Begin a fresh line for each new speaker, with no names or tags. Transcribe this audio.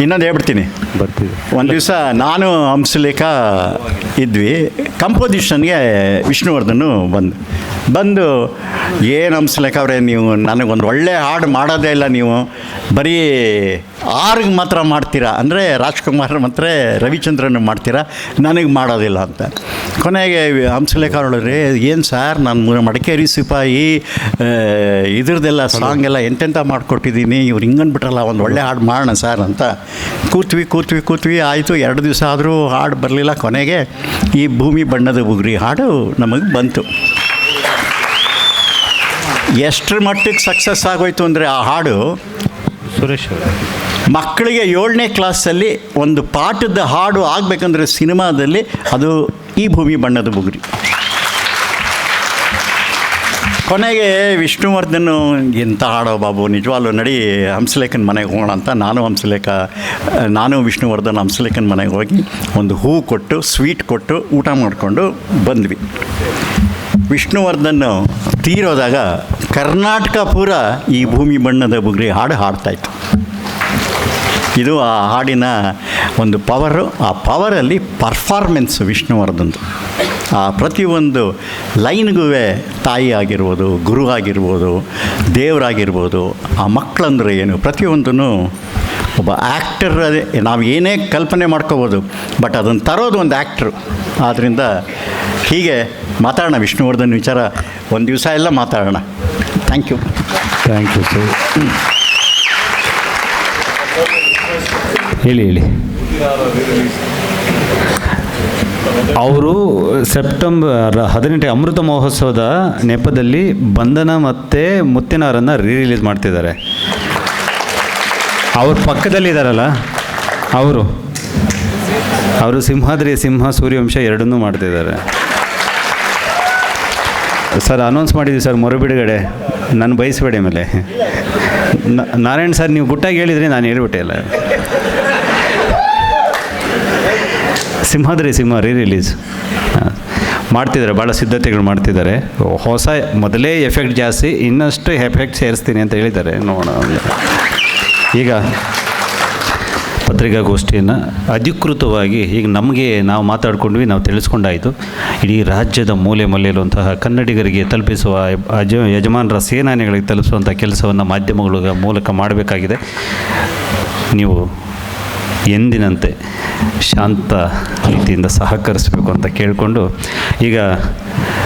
ಇನ್ನೊಂದು ಹೇಳ್ಬಿಡ್ತೀನಿ.
ಬರ್ತೀವಿ.
ಒಂದು ದಿವಸ ನಾನು ಹಂಸಲೇಖ ಇದ್ವಿ. ಕಂಪೋಸಿಷನ್ಗೆ ವಿಷ್ಣುವರ್ಧನು ಬಂದು. ಬಂದು ಏನು ಹಂಸಲೇಖ ಅವರೇ ನೀವು ನನಗೊಂದು ಒಳ್ಳೆ ಹಾಡು ಮಾಡೋದೇ ಇಲ್ಲ ನೀವು. ಬರೀ ಆರಿಗೆ ಮಾತ್ರ ಮಾಡ್ತೀರಾ? ಅಂದರೆ ರಾಜ್ಕುಮಾರ್ ಮಾತ್ರ ರವಿಚಂದ್ರನ್ ಮಾಡ್ತೀರಾ? ನನಗೆ ಮಾಡೋದಿಲ್ಲ ಅಂತ. ಕೊನೆಗೆ ಹಂಸಲೇಖ ಹೇಳಿದ್ರೆ ಏನು ಸರ್ ನಾನು ಮಡಿಕೇರಿ ಸಿಪಾಯಿ ಇದ್ರದ್ದೆಲ್ಲ ಸಾಂಗ್ ಎಲ್ಲ ಎಂತೆಂಥ ಮಾಡಿಕೊಟ್ಟಿದ್ದೀನಿ ಇವ್ರು ಹಿಂಗನ್ಬಿಟ್ರಲ್ಲ, ಒಂದು ಒಳ್ಳೆ ಹಾಡು ಮಾಡೋಣ ಸರ್ ಅಂತ. ಕೂತ್ವಿ ಕೂತ್ವಿ ಕೂತ್ವಿ, ಆಯಿತು, ಎರಡು ದಿವಸ ಆದರೂ ಹಾಡು ಬರಲಿಲ್ಲ. ಕೊನೆಗೆ ಈ ಭೂಮಿ ಬಣ್ಣದ ಉಗ್ರಿ ಹಾಡು ನಮಗೆ ಬಂತು. ಎಷ್ಟರ ಮಟ್ಟಿಗೆ ಸಕ್ಸಸ್ ಆಗೋಯ್ತು ಅಂದರೆ ಆ ಹಾಡು
ಸುರೇಶ್ ಅವರ.
ಮಕ್ಕಳಿಗೆ ಏಳನೇ ಕ್ಲಾಸಲ್ಲಿ ಒಂದು ಪಾಠದ ಹಾಡು ಆಗಬೇಕಂದ್ರೆ ಸಿನಿಮಾದಲ್ಲಿ ಅದು ಈ ಭೂಮಿ ಬಣ್ಣದ ಬುಗುರಿ. ಕೊನೆಗೆ ವಿಷ್ಣುವರ್ಧನ್ ಎಂಥ ಹಾಡೋ ಬಾಬು, ನಿಜವಾಗ್ಲೂ ನಡಿ ಹಂಸಲೇಖನ ಮನೆಗೆ ಹೋಗೋಣ ಅಂತ ನಾನು ಹಂಸಲೇಖ, ನಾನು ವಿಷ್ಣುವರ್ಧನ್ ಹಂಸಲೇಖನ ಮನೆಗೆ ಹೋಗಿ ಒಂದು ಹೂ ಕೊಟ್ಟು, ಸ್ವೀಟ್ ಕೊಟ್ಟು ಊಟ ಮಾಡಿಕೊಂಡು ಬಂದ್ವಿ. ವಿಷ್ಣುವರ್ಧನ್ ತೀರೋದಾಗ ಕರ್ನಾಟಕ ಪೂರ ಈ ಭೂಮಿ ಬಣ್ಣದ ಬುಗ್ರಿ ಹಾಡು ಹಾಡ್ತಾಯಿತ್ತು. ಇದು ಆ ಹಾಡಿನ ಒಂದು ಪವರು, ಆ ಪವರಲ್ಲಿ ಪರ್ಫಾರ್ಮೆನ್ಸ್ ವಿಷ್ಣುವರ್ಧನ್ದು. ಆ ಪ್ರತಿಯೊಂದು ಲೈನ್ಗೂ ತಾಯಿ ಆಗಿರ್ಬೋದು, ಗುರು ಆಗಿರ್ಬೋದು, ದೇವರಾಗಿರ್ಬೋದು, ಆ ಮಕ್ಕಳಂದ್ರೆ ಏನು ಪ್ರತಿಯೊಂದೂ ಒಬ್ಬ ಆ್ಯಕ್ಟರ್ ನಾವು ಏನೇ ಕಲ್ಪನೆ ಮಾಡ್ಕೋಬೋದು, ಬಟ್ ಅದನ್ನು ತರೋದು ಒಂದು ಆ್ಯಕ್ಟ್ರು ಆದ್ದರಿಂದ ಹೀಗೆ ಮಾತಾಡೋಣ, ವಿಷ್ಣುವರ್ಧನ್ ವಿಚಾರ, ಒಂದು ದಿವಸ ಎಲ್ಲ ಮಾತಾಡೋಣ. Thank you
thank you sir ಹೇಳಿ ಹೇಳಿ. ಅವರು ಸೆಪ್ಟೆಂಬರ್ ಹದಿನೆಂಟು ಅಮೃತ ಮಹೋತ್ಸವದ ನೆಪದಲ್ಲಿ ಬಂಧನ ಮತ್ತು ಮುತ್ತಿನಾರನ್ನು ರೀ ರಿಲೀಸ್ ಮಾಡ್ತಿದ್ದಾರೆ. ಅವ್ರ ಪಕ್ಕದಲ್ಲಿದ್ದಾರಲ್ಲ ಅವರು. ಅವರು ಸಿಂಹಾದ್ರಿ ಸಿಂಹ ಸೂರ್ಯವಂಶ ಎರಡನ್ನೂ ಮಾಡ್ತಿದ್ದಾರೆ. ಸರ್ ಅನೌನ್ಸ್ ಮಾಡಿದ್ವಿ ಸರ್, ಮರು ಬಿಡುಗಡೆ. ನಾನು ಬಯಸಬೇಡಿ ಮೇಲೆ ನಾರಾಯಣ್ ಸರ್, ನೀವು ಗುಟ್ಟಾಗಿ ಹೇಳಿದ್ರೆ ನಾನು ಹೇಳ್ಬಿಟ್ಟೆ ಅಲ್ಲ ಸಿಂಹದ್ರಿ ಸಿಂಹ ರೀ ರಿಲೀಸ್ ಮಾಡ್ತಿದ್ದಾರೆ ಭಾಳ ಸಿದ್ಧತೆಗಳು ಮಾಡ್ತಿದ್ದಾರೆ. ಹೊಸ, ಮೊದಲೇ ಎಫೆಕ್ಟ್ ಜಾಸ್ತಿ, ಇನ್ನಷ್ಟು ಎಫೆಕ್ಟ್ ಸೇರಿಸ್ತೀನಿ ಅಂತ ಹೇಳಿದ್ದಾರೆ. ನೋಡೋಣ. ಈಗ ಪತ್ರಿಕಾಗೋಷ್ಠಿಯನ್ನು ಅಧಿಕೃತವಾಗಿ ಈಗ ನಮಗೆ ನಾವು ಮಾತಾಡ್ಕೊಂಡ್ವಿ, ನಾವು ತಿಳಿಸ್ಕೊಂಡಾಯಿತು. ಇಡೀ ರಾಜ್ಯದ ಮೂಲೆ ಮೂಲೆಯಲ್ಲಿರುವಂತಹ ಕನ್ನಡಿಗರಿಗೆ ತಲುಪಿಸುವ ಅಜ ಯಜಮಾನರ ಸೇನಾನಿಗಳಿಗೆ ತಲುಪಿಸುವಂಥ ಕೆಲಸವನ್ನು ಮಾಧ್ಯಮಗಳ ಮೂಲಕ ಮಾಡಬೇಕಾಗಿದೆ. ನೀವು ಎಂದಿನಂತೆ ಶಾಂತ ರೀತಿಯಿಂದ ಸಹಕರಿಸಬೇಕು ಅಂತ ಕೇಳಿಕೊಂಡು ಈಗ